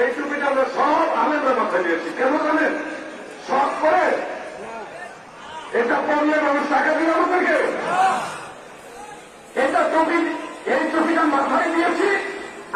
এই টুপিটা আমরা সব আলেমরা মাথায় দিয়েছি কেন জানেন? সব করে এটা পড়লে মানুষ টাকা দিল আমাদেরকে। এটা টুপি, এই টুপিটা মাথায় দিয়েছি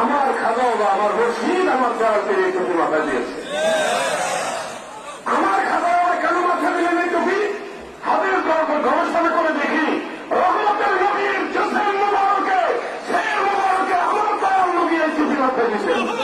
আমার খাজা বা আমার রশিদ, আমার দয়াতে এই টুপি মাথায় দিয়েছে। আমার খাজা বাবা কেন মাথায় দিলেন এই টুপি? হাতের গবেষণা করে দেখি, রহমতের নবীর জোসেন মুবারকে, সেই মুবারকে আমার দয়াল নবী এই টুপি মাথায় দিয়েছেন।